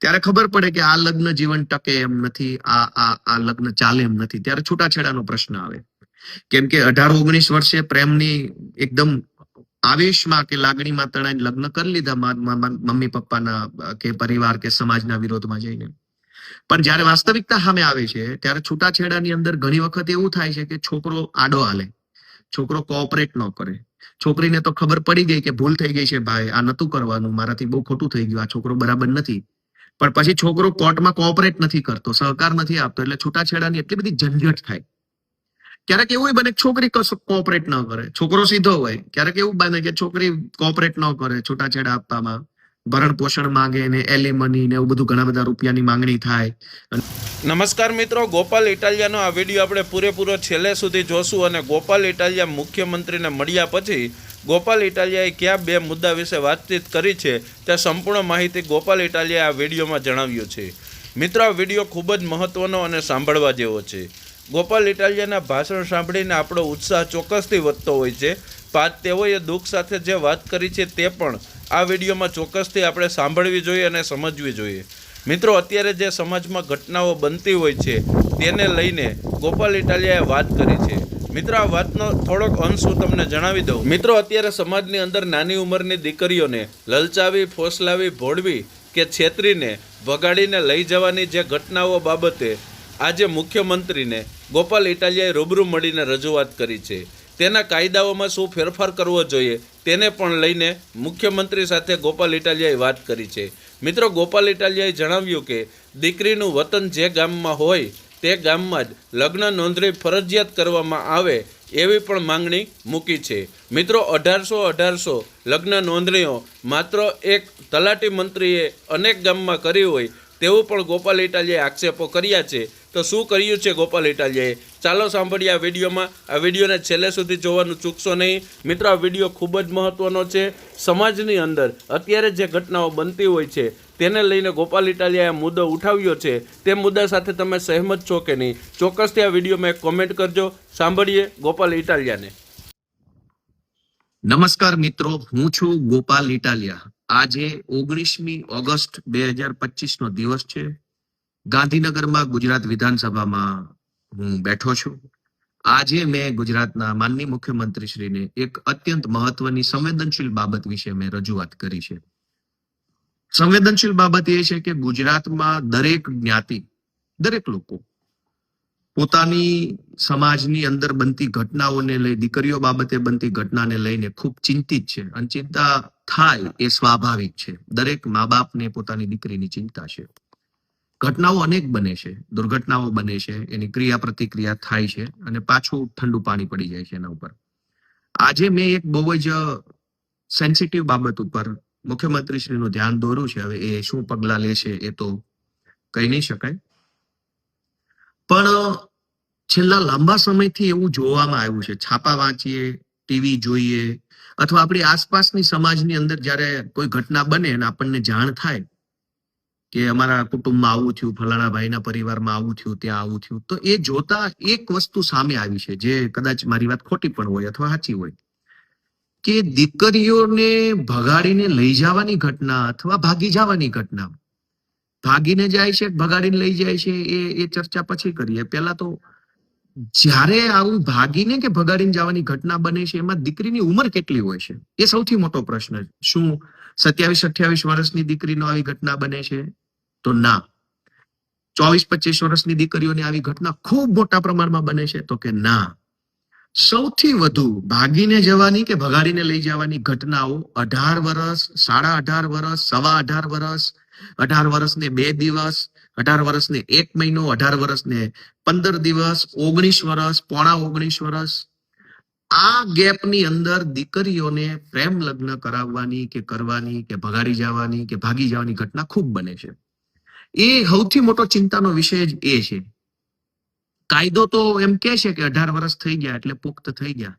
ત્યારે ખબર પડે કે આ લગ્ન જીવન ટકે એમ નથી, આ આ આ લગ્ન ચાલે એમ નથી. ત્યારે છૂટાછેડાનો પ્રશ્ન આવે. કેમ કે અઢાર ઓગણીસ વર્ષે પ્રેમની એકદમ આવેશમાં કે લાગણીમાં તણાઈને લગ્ન કરી લીધા મમ્મી પપ્પાના, કે પરિવાર કે સમાજના વિરોધમાં જઈને. પણ જ્યારે વાસ્તવિકતા સામે આવે છે, ત્યારે છૂટાછેડાની અંદર ઘણી વખત એવું થાય છે કે છોકરો આડો હાલે. છોકરો કોઓપરેટ ન કરે. છોકરીને તો ખબર પડી ગઈ કે ભૂલ થઈ ગઈ છે, ભાઈ, આ નતું કરવાનું, મારાથી બહુ ખોટું થઈ ગયું, આ છોકરો બરાબર નથી. પણ પછી છોકરો કોર્ટમાં કોઓપરેટ નથી કરતો, સહકાર નથી આપતો, એટલે છૂટાછેડાની એટલી બધી ઝંઝટ થાય. ક્યારેક એવું બને છોકરી કોઓપરેટ ન કરે, છોકરો સીધો હોય, ક્યારેક એવું બને કે છોકરી કોઓપરેટ ન કરે છૂટાછેડા આપવામાં. ભરણ પોષણ માંગે ને એલિમની ને એવું બધું ઘણા બધા રૂપિયાની માંગણી થાય. નમસ્કાર મિત્રો, ગોપાલ ઇટાલિયાનો આ વીડિયો આપણે પૂરેપૂરો છેલ્લે સુધી જોશું અને ગોપાલ ઇટાલિયા મુખ્યમંત્રીને મળ્યા પછી ગોપાલ ઇટાલિયાએ કયા બે મુદ્દા વિશે વાતચીત કરી છે તે સંપૂર્ણ માહિતી ગોપાલ ઇટાલિયાએ આ વિડીયોમાં જણાવ્યું છે. મિત્રો, આ વીડિયો ખૂબ જ મહત્વનો અને સાંભળવા જેવો છે. ગોપાલ ઇટાલિયાના ભાષણ સાંભળીને આપણો ઉત્સાહ ચોક્કસથી વધતો હોય છે. પાછ તેઓએ દુઃખ સાથે જે વાત કરી છે તે પણ આ વિડીયોમાં ચોક્કસથી આપણે સાંભળવી જોઈએ અને સમજવી જોઈએ. મિત્રો, અત્યારે જે સમાજમાં ઘટનાઓ બનતી હોય છે, તેને લઈને ગોપાલ ઇટાલિયાએ વાત કરી છે. મિત્રો, આ વાતનો થોડોક અંશ હું તમને જણાવી દઉં. મિત્રો, અત્યારે સમાજની અંદર નાની ઉંમરની દીકરીઓને લલચાવી, ફોસલાવી, ભોળવી કે છેતરીને વગાડીને લઈ જવાની જે ઘટનાઓ બાબતે આજે મુખ્યમંત્રીને ગોપાલ ઇટાલિયાએ રૂબરૂ મળીને રજૂઆત કરી છે. તેના કાયદાઓમાં શું ફેરફાર કરવો જોઈએ તેને પણ લઈને મુખ્યમંત્રી સાથે ગોપાલ ઇટાલિયાએ વાત કરી છે. મિત્રો, ગોપાલ ઇટાલિયાએ જણાવ્યું કે દીકરીનું વતન જે ગામમાં હોય તે ગામમાં જ લગ્ન નોંધણી ફરજિયાત કરવામાં આવે એવી પણ માંગણી મૂકી છે. મિત્રો, અઢારસો અઢારસો લગ્ન નોંધણીઓ માત્ર એક તલાટી મંત્રીએ અનેક ગામમાં કરી હોય તેવું પણ ગોપાલ ઇટાલિયાએ આક્ષેપો કર્યા છે. તો શું કર્યું છે ગોપાલ ઇટાલિયાએ? ચાલો સાંભળીએ આ વિડીયોમાં. આ વિડીયોને છેલ્લે સુધી જોવાનું ચૂકશો નહીં. મિત્રો, આ વીડિયો ખૂબ જ મહત્વનો છે. સમાજની અંદર અત્યારે જે ઘટનાઓ બનતી હોય છે, તેને લઈને ગોપાલ ઇટાલિયાએ મુદ્દો ઉઠાવ્યો છે. તે મુદ્દા સાથે તમે સહેમત છો કે નહીં? ચોક્કસથી આ વિડીયોમાં એક કોમેન્ટ કરજો. સાંભળીએ ગોપાલ ઇટાલિયાને. નમસ્કાર મિત્રો, હું છું ગોપાલ ઇટાલિયા. આજે ઓગણીસમી ઓગસ્ટ બે હજાર પચીસ નો દિવસ છે. ગાંધીનગરમાં ગુજરાત વિધાનસભામાં હું બેઠો છું. આજે મેં ગુજરાતના માનની મુખ્યમંત્રીશ્રીને એક અત્યંત મહત્વની સંવેદનશીલ બાબત વિશે મેં રજૂઆત કરી છે. સંવેદનશીલ બાબત એ છે કે ગુજરાતમાં દરેક જ્ઞાતિ, દરેક લોકો પોતાની સમાજની અંદર બનતી ઘટનાઓને લઈ, દીકરીઓ બાબતે બનતી ઘટનાને લઈને ખૂબ ચિંતિત છે. અને ચિંતા થાય એ સ્વાભાવિક છે. દરેક મા બાપને પોતાની દીકરીની ચિંતા છે. ઘટનાઓ અનેક બને છે. દુર્ઘટનાઓ બને છે. એની ક્રિયા પ્રતિક્રિયા થાય છે અને પાછું ઠંડુ પાણી પડી જાય છે એના ઉપર. આજે મેં એક બહુ જ સેન્સિટિવ બાબત ઉપર મુખ્યમંત્રીશ્રીનું ધ્યાન દોર્યું છે. હવે એ શું પગલાં લેશે એ તો કહી નહીં શકાય. પણ છેલ્લા લાંબા સમયથી એવું જોવામાં આવ્યું છે. છાપા વાંચીએ, ટીવી જોઈએ અથવા આપણી આસપાસની સમાજની અંદર જ્યારે કોઈ ઘટના બને અને આપણને જાણ થાય કે અમારા કુટુંબમાં આવું થયું, ફલાણા ભાઈના પરિવારમાં આવું થયું, ત્યાં આવું થયું. તો એ જોતા એક વસ્તુ સામે આવી છે, જે કદાચ મારી વાત ખોટી પણ હોય અથવા સાચી હોય. કે દીકરીઓને ભગાડીને લઈ જવાની ઘટના અથવા ભાગી જવાની ઘટના. ભાગીને જાય છે, ભગાડીને લઈ જાય છે, એ એ ચર્ચા પછી કરીએ. પહેલા તો જ્યારે આવું ભાગીને કે ભગાડીને જવાની ઘટના બને છે, એમાં દીકરીની ઉંમર કેટલી હોય છે? એ સૌથી મોટો પ્રશ્ન છે. શું સત્યાવીસ અઠ્યાવીસ વર્ષની દીકરીનો આવી ઘટના બને છે? તો ના. ચોવીસ પચીસ વર્ષની દીકરીઓની આવી ઘટના ખૂબ મોટા પ્રમાણમાં બને છે, તો કે ના. સૌથી વધુ ભાગીને જવાની કે ભગાડીને લઈ જવાની ઘટનાઓ અઢાર વર્ષ સાડા અઢાર વર્ષ સવા અઢાર વર્ષ અઢાર વર્ષને બે દિવસ અઢાર વર્ષને, એક મહિનો, અઢાર વર્ષને, પંદર દિવસ, ઓગણીસ વર્ષ, પોણા ઓગણીસ વર્ષ. આ ગેપની અંદર દીકરીઓને પ્રેમ લગ્ન કરાવવાની કે કરવાની કે ભગાડી જવાની કે ભાગી જવાની ઘટના ખૂબ બને છે. એ સૌથી મોટો ચિંતાનો વિષય જ એ છે. કાયદો તો એમ કે છે કે અઢાર વર્ષ થઈ ગયા એટલે પુખ્ત થઈ ગયા.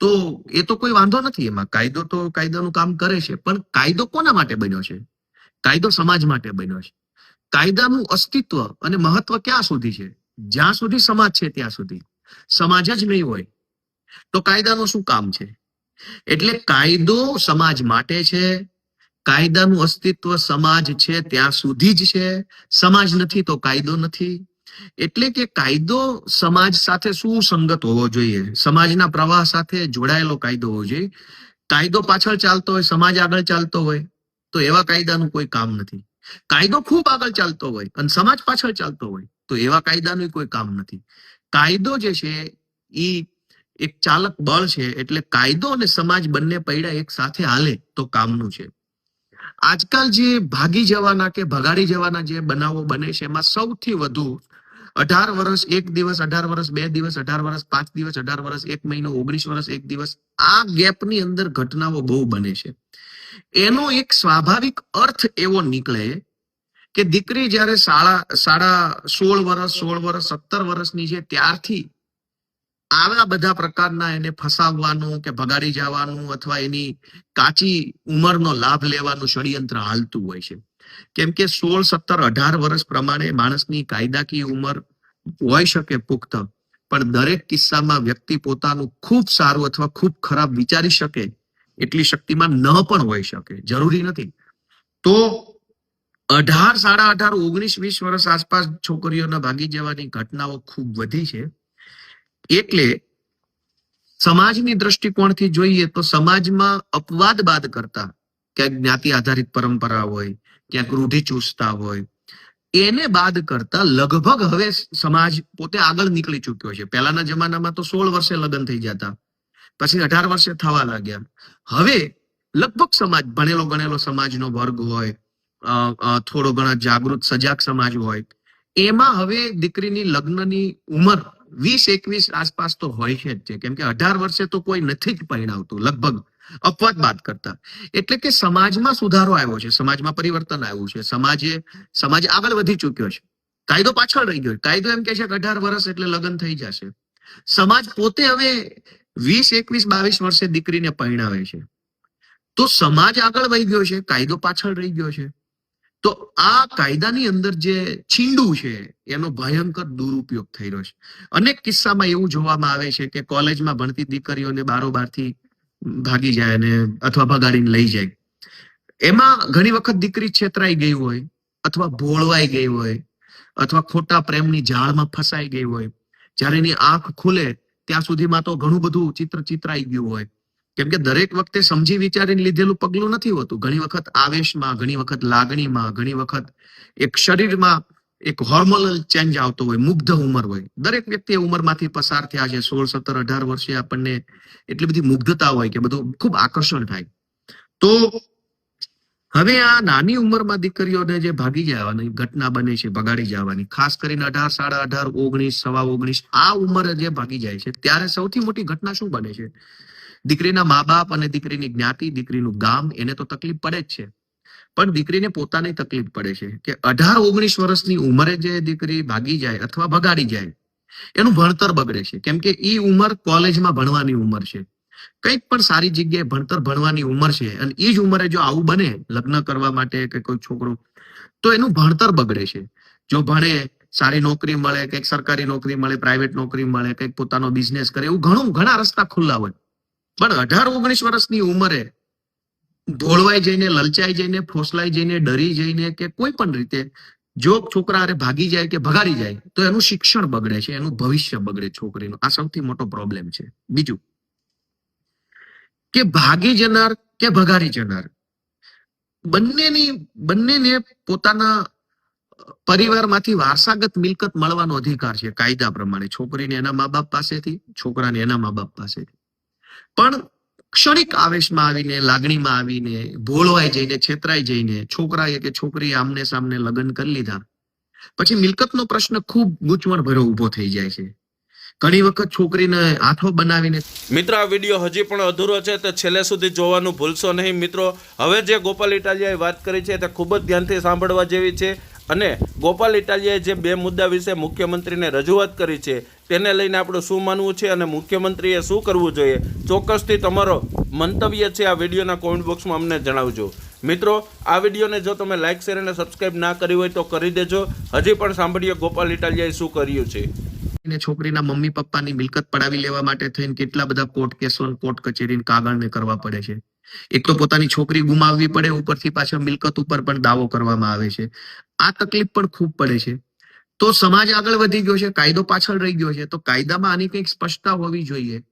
તો એ તો કોઈ વાંધો નથી, એમાં કાયદો તો કાયદાનું કામ કરે છે. પણ કાયદો કોના માટે બન્યો છે? કાયદો સમાજ માટે બન્યો છે. કાયદાનું અસ્તિત્વ અને મહત્વ ક્યાં સુધી છે? જ્યાં સુધી સમાજ છે ત્યાં સુધી. સમાજ જ નહીં હોય. તો કાયદાનું શું કામ છે? એટલે કાયદો સમાજ માટે છે, કાયદાનું અસ્તિત્વ સમાજ છે ત્યાં સુધી જ છે, સમાજ નથી તો કાયદો નથી. એટલે કે કાયદો સમાજ સાથે સુસંગત હોવો જોઈએ? સમાજના પ્રવાહ સાથે જોડાયેલો કાયદો હોવો જોઈએ. કાયદો પાછળ ચાલતો હોય, સમાજ આગળ ચાલતો હોય, તો એવા કાયદાનું કોઈ કામ નથી. કાયદો ખૂબ આગળ ચાલતો હોય અને સમાજ પાછળ ચાલતો હોય, તો એવા કાયદાનું કોઈ કામ નથી. કાયદો જે છે, એ એક ચાલક બળ છે, એટલે કાયદો અને સમાજ બંને પૈડા એક સાથે હાલે તો કામનું છે. આજકાલ જે ભાગી જવાના કે ભગાડી જવાના જે બનાવો બને છે, એમાં સૌથી વધુ અઢાર વર્ષ એક દિવસ, અઢાર વર્ષ બે દિવસ, અઢાર વર્ષ પાંચ દિવસ, અઢાર વર્ષ એક મહિનો, ઓગણીસ વર્ષ એક દિવસ આ ગેપની અંદર ઘટનાઓ બહુ બને છે. એનો એક સ્વાભાવિક અર્થ એવો નીકળે કે દીકરી જ્યારે સાડા સાડા સોળ વર્ષ સોળ વર્ષ સત્તર વર્ષની છે ત્યારથી આવા બધા પ્રકારના એને ફસાવવાનું કે ભગાડી જવાનું અથવા એની કાચી ઉંમરનો લાભ લેવાનું ષડયંત્ર હાલતું હોય છે. કેમ કે સોળ, સત્તર, અઢાર વર્ષ પ્રમાણે માણસની કાયદાકીય ઉંમર હોઈ શકે પુખ્ત, પણ દરેક કિસ્સામાં વ્યક્તિ પોતાનું ખૂબ સારું અથવા ખૂબ ખરાબ વિચારી શકે એટલી શક્તિમાં ન પણ હોઈ શકે, જરૂરી નથી. તો અઢાર, સાડા અઢાર, ઓગણીસ, વીસ વર્ષ આસપાસ છોકરીઓના ભાગી જવાની ઘટનાઓ ખૂબ વધી છે. એટલે સમાજની દ્રષ્ટિકોણથી જોઈએ તો સમાજમાં અપવાદ બાદ કરતા, ક્યાંક જ્ઞાતિ આધારિત પરંપરા હોય, ક્યાંક રૂઢિચુસ્તતા હોય, એને બાદ કરતા લગભગ હવે સમાજ પોતે આગળ નીકળી ચુક્યો છે. પહેલાના જમાનામાં તો સોળ વર્ષે લગ્ન થઈ જતા. પછી અઢાર વર્ષે થવા લાગ્યા. હવે લગભગ સમાજ, ભણેલો ગણેલો સમાજનો વર્ગ હોય થોડો ઘણા જાગૃત, સજાગ સમાજ હોય, એમાં હવે દીકરીની લગ્નની ઉંમર વીસ, એકવીસ આસપાસ તો હોય છે જ કેમ કે અઢાર વર્ષે તો કોઈ નથી જ પરિણાવતું, લગભગ અપવાદ બાદ કરતા. એટલે કે સમાજમાં સુધારો આવ્યો છે, સમાજમાં પરિવર્તન આવ્યું છે. સમાજે, સમાજ આગળ વધી ચુક્યો છે. કાયદો પાછળ રહી ગયો કાયદો એમ કે છે કે અઢાર વર્ષ એટલે લગ્ન થઈ જશે. સમાજ પોતે હવે વીસ, એકવીસ, બાવીસ વર્ષે દીકરીને પરિણાવે છે. તો સમાજ આગળ વહી ગયો છે, કાયદો પાછળ રહી ગયો છે. તો આ કાયદાની અંદર જે છીંડું છે, એનો ભયંકર દુરુપયોગ થઈ રહ્યો છે. અનેક કિસ્સામાં એવું જોવામાં આવે છે કે કોલેજમાં ભણતી દીકરીઓને બારોબારથી ભાગી જાય અને અથવા ભગાડીને લઈ જાય. એમાં ઘણી વખત દીકરી છેતરાઈ ગઈ હોય, અથવા ભોળવાઈ ગઈ હોય, અથવા ખોટા પ્રેમની જાળમાં ફસાઈ ગઈ હોય. જ્યારે એની આંખ ખુલે ત્યાં સુધીમાં તો ઘણું બધું ચિત્ર ચિત્રાઈ ગયું હોય. કેમ કે દરેક વખતે સમજી વિચારીને લીધેલું પગલું નથી હોતું. ઘણી વખત આવેશમાં, ઘણી વખત લાગણીમાં, ઘણી વખત એક શરીરમાં એક હોર્મોનલ ચેન્જ આવતો હોય, મુગ્ધ ઉંમર હોય. દરેક વ્યક્તિ એ ઉંમરમાંથી પસાર થયા છે. સોળ, સત્તર, અઢાર વર્ષે આપણને એટલી બધી મુગ્ધતા હોય કે બધું ખૂબ આકર્ષણ થાય. તો હવે આ નાની ઉંમરમાં દીકરીઓને જે ભાગી જવાની ઘટના બને છે, ભગાડી જવાની, ખાસ કરીને અઢાર, સાડા અઢાર, ઓગણીસ, સવા ઓગણીસ, આ ઉંમરે જે ભાગી જાય છે, ત્યારે સૌથી મોટી ઘટના શું બને છે? દીકરીના મા બાપ અને દીકરીની જ્ઞાતિ, દીકરીનું ગામ, એને તો તકલીફ પડે જ છે. પણ દીકરીને પોતાને તકલીફ પડે છે કે અઢાર, ઓગણીસ વર્ષની ઉંમરે જે દીકરી ભાગી જાય અથવા ભગાડી જાય, એનું ભણતર બગડે છે. કેમ કે ઈ ઉંમર કોલેજમાં ભણવાની ઉંમર છે. કંઈક પણ સારી જગ્યાએ ભણતર ભણવાની ઉંમર છે અને એ જ ઉંમરે જો આવું બને લગ્ન કરવા માટે કે કોઈ છોકરો, તો એનું ભણતર બગડે છે. જો ભણે, સારી નોકરી મળે, કંઈક સરકારી નોકરી મળે પ્રાઇવેટ નોકરી મળે, કંઈક પોતાનો બિઝનેસ કરે, એવું ઘણું, ઘણા રસ્તા ખુલ્લા હોય. પણ અઢાર, ઓગણીસ વર્ષની ઉંમરે ભોળવાઈ જઈને, લલચાઈ જઈને, ફોસલાઈ જઈને, ડરી જઈને કે કોઈ પણ રીતે જો છોકરા હારે ભાગી જાય કે ભગાડી જાય, તો એનું શિક્ષણ બગડે છે, એનું ભવિષ્ય બગડે છોકરીનું. આ સૌથી મોટો પ્રોબ્લેમ છે. બીજું. કે ભાગી જનાર કે ભગારી જનાર. બંનેની, બંનેને પોતાના પરિવારમાંથી વારસાગત મિલકત મળવાનો અધિકાર છે, કાયદા પ્રમાણે. છોકરીને એના મા બાપ પાસેથી, છોકરાને એના મા બાપ પાસેથી. પણ ક્ષણિક આવેશમાં આવીને, લાગણીમાં આવીને, ભોળવાઈ જઈને, છેતરાઈ જઈને, છોકરાએ કે છોકરીએ આમને સામને લગ્ન કરી લીધા. પછી મિલકતનો પ્રશ્ન ખૂબ ગૂંચવણ ભર્યો ઊભો થઈ જાય છે. ઘણી વખત છોકરીને હાથો બનાવીને મિત્રો, આ વીડિયો હજી પણ અધૂરો છે તો છેલ્લે સુધી જોવાનું ભૂલશો નહીં. મિત્રો, હવે જે ગોપાલ ઇટાલિયાએ વાત કરી છે તે ખૂબ જ ધ્યાનથી સાંભળવા જેવી છે અને ગોપાલ ઇટાલિયાએ જે બે મુદ્દા વિશે મુખ્યમંત્રીને રજૂઆત કરી છે તેને લઈને આપણું શું માનવું છે અને મુખ્યમંત્રીએ શું કરવું જોઈએ? ચોક્કસથી તમારો મંતવ્ય છે આ વિડીયોના કોમેન્ટ બોક્સમાં અમને જણાવજો. મિત્રો, આ વિડીયોને જો તમે લાઇક, શેર અને સબસ્ક્રાઈબ ના કરી હોય તો કરી દેજો. હજી પણ સાંભળીએ ગોપાલ ઇટાલિયાએ શું કર્યું છે. ને છોકરીના મમ્મી પપ્પાની મિલકત પડાવી લેવા માટે થઈને કેટલા બધા કોર્ટ કેસો કોર્ટ કચેરી કાગળને કરવા પડે છે. એક તો પોતાની છોકરી ગુમાવવી પડે, ઉપરથી પાછળ મિલકત ઉપર પણ દાવો કરવામાં આવે છે. આ તકલીફ પણ ખૂબ પડે છે. તો સમાજ આગળ વધી ગયો છે, કાયદો પાછળ રહી ગયો છે, તો કાયદામાં આની કંઈક સ્પષ્ટતા હોવી જોઈએ.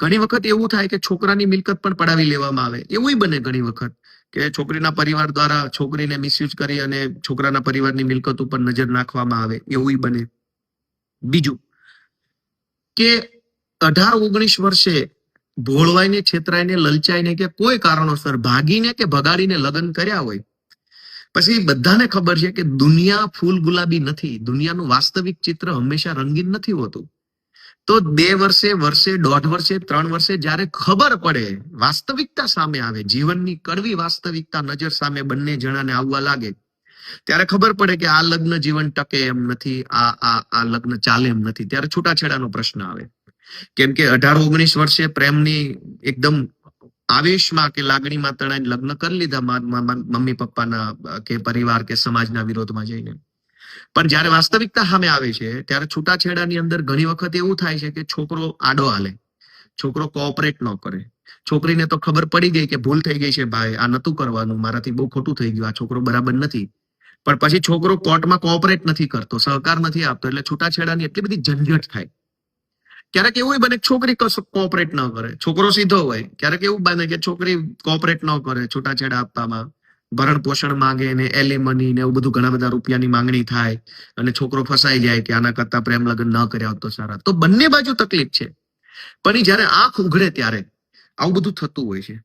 ઘણી વખત એવું થાય કે છોકરાની મિલકત પણ પડાવી લેવામાં આવે. એવું બને ઘણી વખત કે છોકરીના પરિવાર દ્વારા છોકરીને મિસયુઝ કરી અને છોકરાના પરિવારની મિલકત ઉપર નજર નાખવામાં આવે. એવું બને. બીજું કે અઢાર ઓગણીસ વર્ષે ભોળવાઈને છેતરાઈને, લલચાઈને કે કોઈ કારણોસર ભાગીને કે ભગાડીને લગ્ન કર્યા હોય. પછી બધાને ખબર છે કે દુનિયા ફૂલ ગુલાબી નથી. દુનિયાનું વાસ્તવિક ચિત્ર હંમેશા રંગીન નથી હોતું. તો બે વર્ષે વર્ષે, દોઢ વર્ષે, ત્રણ વર્ષે જ્યારે ખબર પડે, વાસ્તવિકતા સામે આવે, જીવનની કડવી વાસ્તવિકતા નજર સામે બંને જણાને આવવા લાગે ત્યારે ખબર પડે કે આ લગ્ન જીવન ટકે એમ નથી, આ આ આ લગ્ન ચાલે એમ નથી. ત્યારે છૂટાછેડાનો પ્રશ્ન આવે. કેમ કે અઢાર ઓગણીસ વર્ષે પ્રેમની એકદમ આવેશમાં કે લાગણીમાં તણાઈને લગ્ન કરી લીધા મમ્મી પપ્પાના, કે પરિવાર કે સમાજના વિરોધમાં જઈને. પણ જ્યારે વાસ્તવિકતા સામે આવે છે, ત્યારે છૂટાછેડાની અંદર ઘણી વખત એવું થાય છે કે છોકરો આડો હાલે. છોકરો કોઓપરેટ ન કરે. છોકરીને તો ખબર પડી ગઈ કે ભૂલ થઈ ગઈ છે, ભાઈ, આ નતું કરવાનું. મારાથી બહુ ખોટું થઈ ગયું. આ છોકરો બરાબર નથી. પણ પછી છોકરો કોર્ટમાં કોઓપરેટ નથી કરતો, સહકાર નથી આપતો, એટલે છૂટાછેડાની એટલી બધી ઝંઝટ થાય. ક્યારેક એવું બને છોકરી કોઓપરેટ ન કરે, છોકરો સીધો હોય, ક્યારેક એવું બને કે છોકરી કોઓપરેટ ન કરે છૂટાછેડા આપવામાં, ભરણ પોષણ માંગે ને એલિમની ને એવું બધું ઘણા બધા રૂપિયાની માંગણી થાય અને છોકરો ફસાઈ જાય કે આના કરતા પ્રેમ લગ્ન ન કર્યા હોત તો સારા. તો બંને બાજુ તકલીફ છે. પણ જયારે આંખ ઉઘડે ત્યારે આવું બધું થતું હોય છે.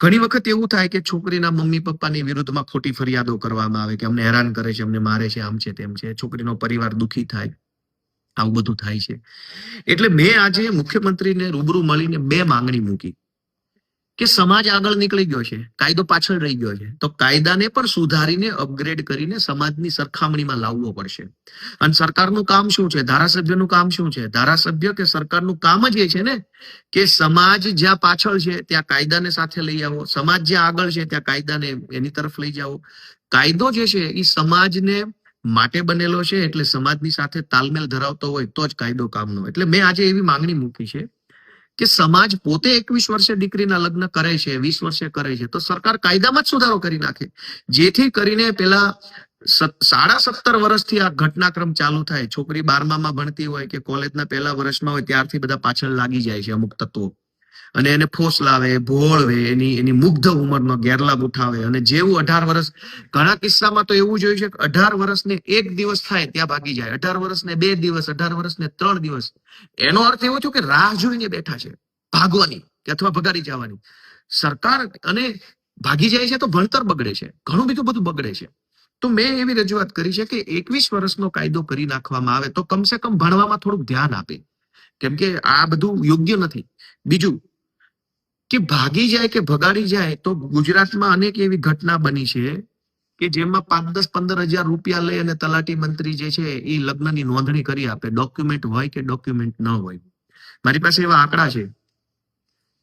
ઘણી વખત એવું થાય કે છોકરીના મમ્મી પપ્પાની વિરુદ્ધમાં ખોટી ફરિયાદો કરવામાં આવે કે અમને હેરાન કરે છે, અમને મારે છે, આમ છે, તેમ છે. છોકરીનો પરિવાર દુખી થાય. આવું બધું થાય છે. એટલે મેં આજે મુખ્યમંત્રીને રૂબરૂ મળીને બે માંગણી મૂકી. કે સમાજ આગળ નીકળી ગયો છે, કાયદો પાછળ રહી ગયો છે, તો કાયદાને પણ સુધારીને અપગ્રેડ કરીને સમાજની સરખામણીમાં લાવવો પડશે. અને સરકારનું કામ શું છે? ધારાસભ્યનું કામ શું છે? ધારાસભ્ય કે સરકારનું કામ જ એ છે ને, કે સમાજ જ્યાં પાછળ છે, ત્યાં કાયદાને સાથે લઈ આવો. સમાજ જ્યાં આગળ છે, ત્યાં કાયદાને એની તરફ લઈ જાઓ. કાયદો જે છે એ સમાજને માટે બનેલો છે, એટલે સમાજની સાથે તાલમેલ ધરાવતો હોય તો જ કાયદો કામનો. એટલે મેં આજે એવી માંગણી મૂકી છે કે સમાજ પોતે એકવીસ વર્ષે દીકરીના લગ્ન કરે છે, વીસ વર્ષે કરે છે, તો સરકાર કાયદામાં જ સુધારો કરી નાખે. જેથી કરીને પેલા સાડા સત્તર વર્ષથી આ ઘટનાક્રમ ચાલુ થાય. છોકરી બારમામાં ભણતી હોય કે કોલેજના પહેલા વર્ષમાં હોય, ત્યારથી બધા પાછળ લાગી જાય છે અમુક તત્વો. અને એને ફોસલાવે, ભોળવે, એની એની મુગ્ધ ઉંમરનો ગેરલાભ ઉઠાવે. અને જેવું અઢાર વર્ષ, ઘણા કિસ્સામાં તો એવું જોયું છે કે અઢાર વર્ષને એક દિવસ થાય ત્યાં ભાગી જાય. અઢાર વર્ષને બે દિવસ, અઢાર વર્ષને ત્રણ દિવસ. એનો અર્થ એવો છે કે રાહ જોઈને બેઠા છે, ભાગવાની કે અથવા ભગાડી જવાની. સરકાર અને ભાગી જાય છે તો ભણતર બગડે છે, ઘણું બીજું બધું બગડે છે. તો મેં એવી રજૂઆત કરી છે કે એકવીસ વર્ષનો કાયદો કરી નાખવામાં આવે તો કમસે કમ ભણવામાં થોડુંક ધ્યાન આપે. કેમ કે આ બધું યોગ્ય નથી. બીજું કે ભાગી જાય કે ભગાડી જાય તો ગુજરાતમાં અનેક એવી ઘટના બની છે કે જેમાં પાંચ દસ પંદર હજાર રૂપિયા લઈ અને તલાટી મંત્રી જે છે એ લગ્નની નોંધણી કરી આપે. ડોક્યુમેન્ટ હોય કે ડોક્યુમેન્ટ ન હોય. મારી પાસે એવા આંકડા છે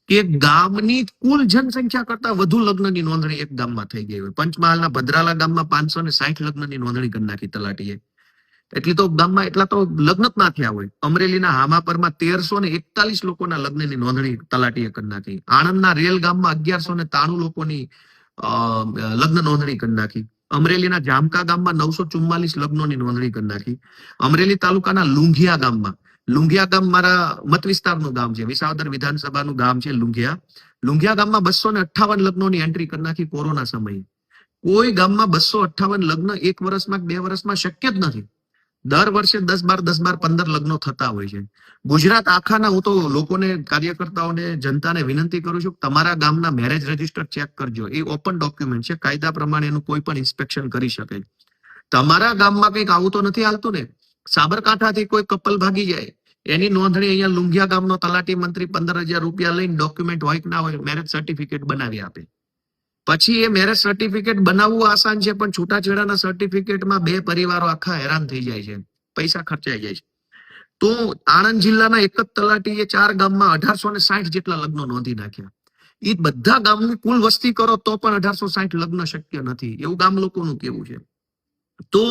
કે ગામની કુલ જનસંખ્યા કરતા વધુ લગ્નની નોંધણી એક ગામમાં થઈ ગઈ હોય. પંચમહાલના ભદ્રાલા ગામમાં પાંચસો ને સાઠ લગ્નની નોંધણી કરી નાખી તલાટીએ. એટલી તો ગામમાં એટલા તો લગ્ન જ ના થયા હોય. અમરેલીના હામાપરમાં તેરસો ને એકતાલીસ લોકોના લગ્નની નોંધણી તલાટીએ કરી નાખી. આણંદના રેલ ગામમાં અગિયારસો ને તાણું લોકોની લગ્ન નોંધણી કરી નાખી. અમરેલીના જામકા ગામમાં નવસો ચુમ્માલીસ લગ્નોની નોંધણી કરી નાખી. અમરેલી તાલુકાના લુંઘિયા ગામમાં. લુંઘિયા ગામ મારા મત વિસ્તારનું ગામ છે. વિસાવદર વિધાનસભાનું ગામ છે લુંઘિયા. લુંઘિયા ગામમાં બસો ને અઠ્ઠાવન લગ્નોની એન્ટ્રી કરી નાખી કોરોના સમયે. કોઈ ગામમાં બસો અઠ્ઠાવન લગ્ન એક વર્ષમાં બે વર્ષમાં શક્ય જ નથી. દર વર્ષે દસ બાર દસ બાર, પંદર લગ્નો થતા હોય છે. ગુજરાત આખાના, હું તો લોકોને, કાર્યકર્તાઓને, જનતાને વિનંતી કરું છું તમારા ગામના મેરેજ રજિસ્ટર ચેક કરજો. એ ઓપન ડોક્યુમેન્ટ છે. કાયદા પ્રમાણે એનું કોઈ પણ ઇન્સ્પેક્શન કરી શકે. તમારા ગામમાં કંઈક આવું તો નથી હાલતું ને? સાબરકાંઠાથી કોઈ કપલ ભાગી જાય. એની નોંધણી અહીંયા લુંઘિયા ગામનો તલાટી મંત્રી પંદર હજાર રૂપિયા લઈને ડોક્યુમેન્ટ હોય કે ના હોય મેરેજ સર્ટિફિકેટ બનાવી આપે. પછી એ મેરેજ સર્ટિફિકેટ બનાવવું આસાન છે, પણ છૂટાછેડાના સર્ટિફિકેટમાં બે પરિવારો આખા હેરાન થઈ જાય છે, પૈસા ખર્ચાઈ જાય છે. તો આણંદ જિલ્લાના એક જ તલાટીએ ચાર ગામમાં અઢારસો ને સાઠ જેટલા લગ્નો નોંધી નાખ્યા. એ બધા ગામની કુલ વસ્તી કરો તો પણ અઢારસો સાઠ લગ્ન શક્ય નથી, એવું ગામ લોકોનું કેવું છે. તો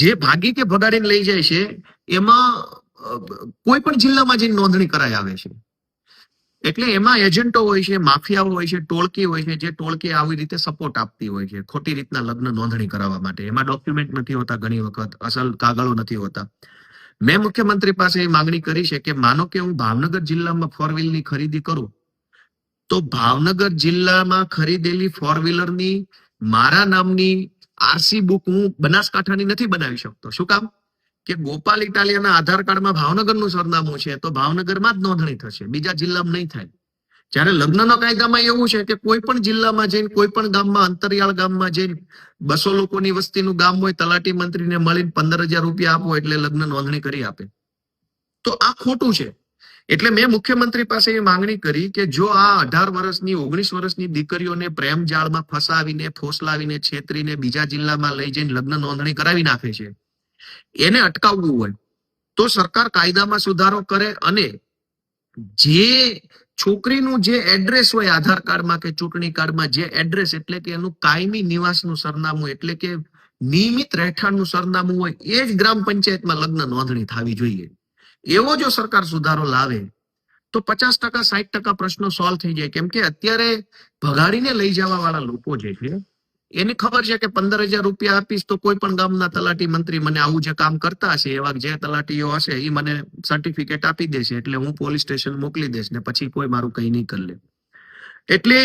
જે ભાગી કે ભગાડીને લઈ જાય છે, એમાં કોઈ પણ જિલ્લામાં જઈને નોંધણી કરાય આવે છે. એટલે એમાં એજન્ટો હોય છે, માફિયાઓ હોય છે, ટોળકી હોય છે, જે ટોળકી આવી રીતે સપોર્ટ આપતી હોય છે, ખોટી રીતના લગ્ન નોંધણી કરાવવા માટે. એમાં ડોક્યુમેન્ટ નથી હોતા ઘણી વખત, અસલ કાગળો નથી હોતા. મેં મુખ્યમંત્રી પાસે એ માંગણી કરી છે કે માનો કે હું ભાવનગર જિલ્લામાં ફોરની ખરીદી કરું, તો ભાવનગર જિલ્લામાં ખરીદેલી ફોર વ્હીલરની મારા નામની આરસી બુક હું બનાસકાંઠાની નથી બનાવી શકતો. શું કામ? કે ગોપાલ ઇટાલિયાના આધાર કાર્ડમાં ભાવનગરનું સરનામું છે, તો ભાવનગરમાં જ નોંધણી થશે, બીજા જિલ્લામાં નહીં થાય. જ્યારે લગ્નના કાયદામાં એવું છે કે કોઈ પણ જિલ્લામાં જઈને, કોઈ પણ ગામમાં, અંતરિયાળ ગામમાં જઈને બસો લોકોની વસ્તીનું ગામ હોય, તલાટી મંત્રીને મળીને પંદર હજાર રૂપિયા આપો એટલે લગ્ન નોંધણી કરી આપે. તો આ ખોટું છે. એટલે મેં મુખ્યમંત્રી પાસે એ માંગણી કરી કે જો આ અઢાર વર્ષની, ઓગણીસ વર્ષની દીકરીઓને પ્રેમ જાળમાં ફસાવીને, ફોસલાવીને, છેતરીને બીજા જિલ્લામાં લઈ જઈને લગ્ન નોંધણી કરાવી નાખે છે એને અટકાવવું હોય, તો સરકાર કાયદામાં સુધારો કરે અને જે છોકરીનું જે એડ્રેસ હોય આધાર કાર્ડમાં કે ચૂંટણી કાર્ડમાં, જે એડ્રેસ એટલે કે એનું કાયમી નિવાસનું સરનામું, એટલે કે નિયમિત રહેઠાણનું સરનામું હોય, એ જ ગ્રામ પંચાયતમાં લગ્ન નોંધણી થવી જોઈએ. એવો જો સરકાર સુધારો લાવે, તો પચાસ ટકા, સાઈઠ ટકા પ્રશ્નો સોલ્વ થઈ જાય. કેમ કે અત્યારે ભગાડીને લઈ જવા વાળા લોકો જે છે એને ખબર છે કે પંદર હજાર રૂપિયા આપીશ તો કોઈ પણ ગામના તલાટી મંત્રી મને આવું જે કામ કરતા હશે, એવા જે તલાટીઓ હશે એ મને સર્ટિફિકેટ આપી દેશે એટલે હું પોલીસ સ્ટેશન મોકલી દઈશ ને પછી કોઈ મારું કઈ નહીં કરી લે. એટલે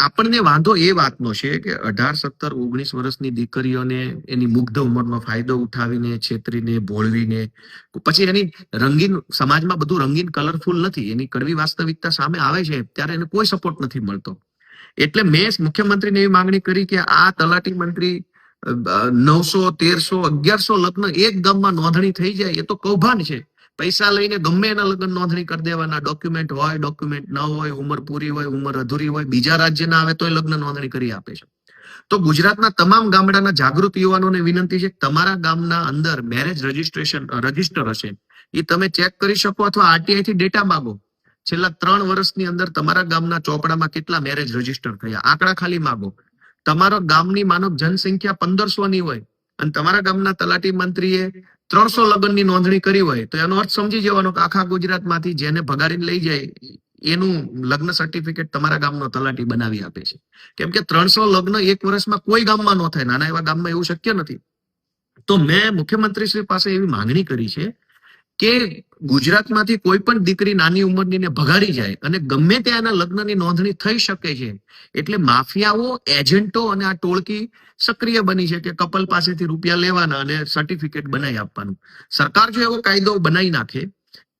આપણને વાંધો એ વાતનો છે કે અઢાર, સત્તર, ઓગણીસ વર્ષની દીકરીઓને એની મુગ્ધ ઉંમરમાં ફાયદો ઉઠાવીને, છેતરીને, ભોળવીને, પછી એની રંગીન, સમાજમાં બધું રંગીન કલરફુલ નથી, એની કડવી વાસ્તવિકતા સામે આવે છે, ત્યારે એને કોઈ સપોર્ટ નથી મળતો. એટલે મેં મુખ્યમંત્રીને એવી માંગણી કરી કે આ તલાટી મંત્રી નવસો, તેરસો, અગિયારસો લગ્ન એક ગામમાં નોંધણી થઈ જાય, એ તો કૌભાંડ છે. પૈસા લઈને ગમે એના લગ્ન નોંધણી કરી દેવાના, ડોક્યુમેન્ટ હોય, ડોક્યુમેન્ટ ન હોય, ઉંમર પૂરી હોય, ઉંમર અધૂરી હોય, બીજા રાજ્યના આવે તો એ લગ્ન નોંધણી કરી આપે છે. તો ગુજરાતના તમામ ગામડાના જાગૃત યુવાનોને વિનંતી છે, તમારા ગામના અંદર મેરેજ રજીસ્ટ્રેશન રજિસ્ટર હશે. એ તમે ચેક કરી શકો અથવા આરટીઆઈ થી ડેટા માંગો. છેલ્લા ત્રણ વર્ષની અંદર તમારા ગામના ચોપડામાં કેટલા મેરેજ રજિસ્ટર થયા? આંકડા ખાલી માગો. તમારા ગામની માનવ જનસંખ્યા પંદરસો ની હોય અને તમારા ગામના તલાટી મંત્રીએ ત્રણસો લગ્નની નોંધણી કરી હોય, તો એનો અર્થ સમજી જવાનો કે આખા ગુજરાતમાંથી જેને ભગાડીને લઈ જાય, એનું લગ્ન સર્ટિફિકેટ તમારા ગામનો તલાટી બનાવી આપે છે. કેમ કે ત્રણસો લગ્ન એક વર્ષમાં કોઈ ગામમાં ન થાય. નાના એવા ગામમાં એવું શક્ય નથી. તો મેં મુખ્યમંત્રી શ્રી પાસે એવી માંગણી કરી છે કે ગુજરાતમાંથી કોઈ પણ દીકરી નાની ઉંમરની ને ભગાડી જાય અને ગમે ત્યાં એના લગ્નની નોંધણી થઈ શકે છે, એટલે માફિયાઓ, એજન્ટો અને આ ટોળકી સક્રિય બની છે કે કપલ પાસેથી રૂપિયા લેવાના અને સર્ટિફિકેટ બનાવી આપવાનું. સરકાર જો એવો કાયદો બનાવી નાખે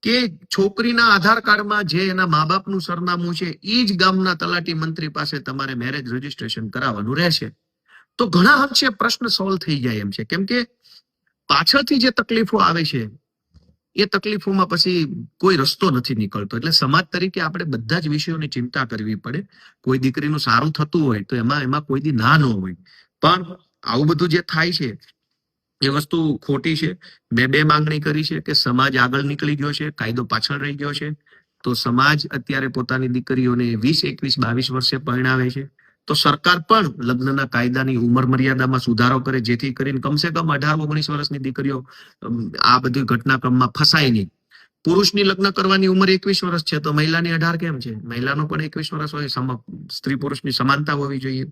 કે છોકરીના આધાર કાર્ડમાં જે એના મા બાપનું સરનામું છે એ જ ગામના તલાટી મંત્રી પાસે તમારે મેરેજ રજીસ્ટ્રેશન કરાવવાનું રહેશે. તો ઘણા અંશે પ્રશ્ન સોલ્વ થઈ જાય એમ છે. કેમ કે પાછળથી જે તકલીફો આવે છે એ તકલીફોમાં પછી કોઈ રસ્તો નથી નીકળતો. એટલે સમાજ તરીકે આપણે બધા જ વિષયોની ચિંતા કરવી પડે. કોઈ દીકરીનું સારું થતું હોય તો એમાં એમાં કોઈ દી ના ન હોય. પણ આવું બધું જે થાય છે, એ વસ્તુ ખોટી છે. મેં બે માંગણી કરી છે કે સમાજ આગળ નીકળી ગયો છે, કાયદો પાછળ રહી ગયો છે. તો સમાજ અત્યારે પોતાની દીકરીઓને વીસ, એકવીસ, બાવીસ વર્ષે પરણાવે છે. તો સરકાર પણ લગ્નના કાયદાની ઉંમર મર્યાદામાં સુધારો કરે, જેથી કરીને કમસે કમ અઢાર, ઓગણીસ વર્ષની દીકરીઓ આ બધી ઘટનાક્રમમાં ફસાય નહીં. પુરુષની લગ્ન કરવાની ઉંમર એકવીસ વર્ષ છે, તો મહિલાની અઢાર કેમ છે? મહિલાનો પણ એકવીસ વર્ષ હોય, સમ- સ્ત્રી પુરુષની સમાનતા હોવી જોઈએ.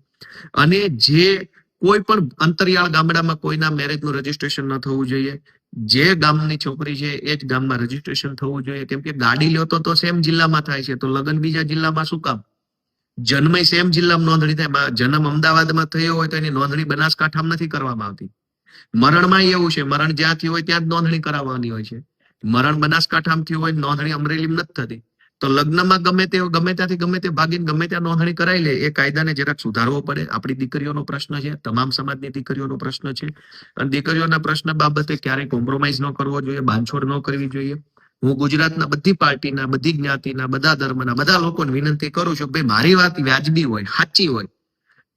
અને જે કોઈ પણ અંતરિયાળ ગામડામાં કોઈના મેરેજનું રજીસ્ટ્રેશન ન થવું જોઈએ, જે ગામની છોકરી છે, એ જ ગામમાં રજીસ્ટ્રેશન થવું જોઈએ. કેમ કે ગાડી લ્યો તો તો સેમ જિલ્લામાં થાય છે, તો લગ્ન બીજા જિલ્લામાં શું કામ? જન્મ સેમ જિલ્લામાં નોંધણી થાય. જન્મ અમદાવાદમાં થયો હોય તો એની નોંધણી બનાસકાંઠામાં નથી કરવામાં આવતી. મરણમાં એવું છે. મરણ જ્યાં થયું હોય ત્યાં જ નોંધણી કરાવવાની હોય છે. મરણ બનાસકાંઠામાં થયું હોય નોંધણી અમરેલીમાં નથી થતી. તો લગ્નમાં ગમે તે ગમે ત્યાંથી ગમે તે ભાગીને ગમે ત્યાં નોંધણી કરાવી લે, એ કાયદાને જરાક સુધારવો પડે. આપણી દીકરીઓનો પ્રશ્ન છે, તમામ સમાજની દીકરીઓનો પ્રશ્ન છે. અને દીકરીઓના પ્રશ્ન બાબતે ક્યારેય કોમ્પ્રોમાઇઝ ન કરવો જોઈએ, બાંધછોડ ન કરવી જોઈએ. હું ગુજરાતના બધી પાર્ટીના, બધી જ્ઞાતિના, બધા ધર્મના, બધા લોકોને વિનંતી કરું છું ભાઈ, મારી વાત વ્યાજબી હોય, સાચી હોય,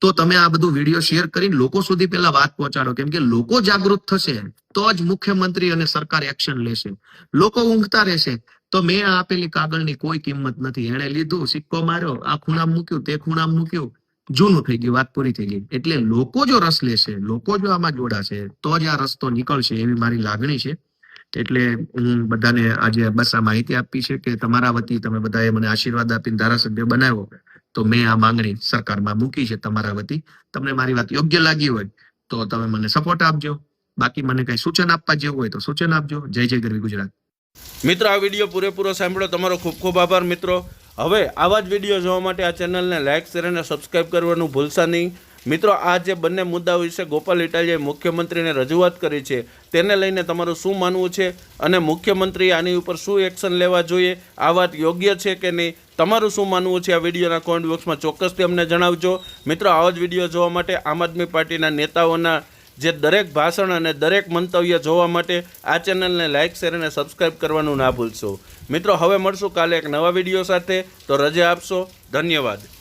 તો તમે આ બધું વીડિયો શેર કરીને લોકો સુધી પેલા વાત પહોંચાડો. કેમ કે લોકો જાગૃત થશે, તો જ મુખ્યમંત્રી અને સરકાર એક્શન લેશે. લોકો ઊંઘતા રહેશે. તો મેં આપેલી કાગળની કોઈ કિંમત નથી. એણે લીધું, સિક્કો માર્યો, આ ખૂણામાં મૂક્યું, તે ખૂણામાં મૂક્યું, જૂનું થઈ ગયું, વાત પૂરી થઈ ગઈ. એટલે લોકો જો રસ લેશે, લોકો જો આમાં જોડાશે, તો જ આ રસ્તો નીકળશે એવી મારી લાગણી છે. એટલે હું બધાને આજે બસ આ માહિતી આપી છે કે તમારા વતી તમે બધાએ મને આશીર્વાદ આપીને ધારાસભ્ય બનાવ્યો તો મેં આ માંગણી સરકારમાં મૂકી છે તમારા વતી. તમને મારી વાત યોગ્ય લાગી હોય તો તમે મને સપોર્ટ આપજો. બાકી મને કઈ સૂચન આપવા જેવું હોય તો સૂચન આપજો. જય જય ગરવી ગુજરાત. મિત્રો, આ વીડિયો પૂરેપૂરો સાંભળ્યો તમારો ખૂબ ખૂબ આભાર મિત્રો. હવે આવા જ વીડિયો જોવા માટે આ ચેનલને લાઇક શેર અને સબસ્ક્રાઇબ કરવાનું ભૂલશા નહીં. મિત્રો, આ જે બંને મુદ્દાઓ વિશે ગોપાલ ઇટાલિયાએ મુખ્યમંત્રીને રજૂઆત કરી છે, તેને લઈને તમારું શું માનવું છે અને મુખ્યમંત્રી આની ઉપર શું એક્શન લેવા જોઈએ, આ વાત યોગ્ય છે કે નહીં? તમારું શું માનવું છે આ વિડીયોના કોમેન્ટ બોક્સમાં ચોક્કસથી અમને જણાવજો. મિત્રો, આવા જ વીડિયો જોવા માટે આમ આદમી પાર્ટીના નેતાઓના જે દરેક ભાષણ અને દરેક મંતવ્ય જોવા માટે આ ચેનલને લાઇક શેર અને સબસ્ક્રાઇબ કરવાનું ના ભૂલશો. મિત્રો, હવે મળશું કાલે એક નવા વીડિયો સાથે. તો રજા આપશો. ધન્યવાદ.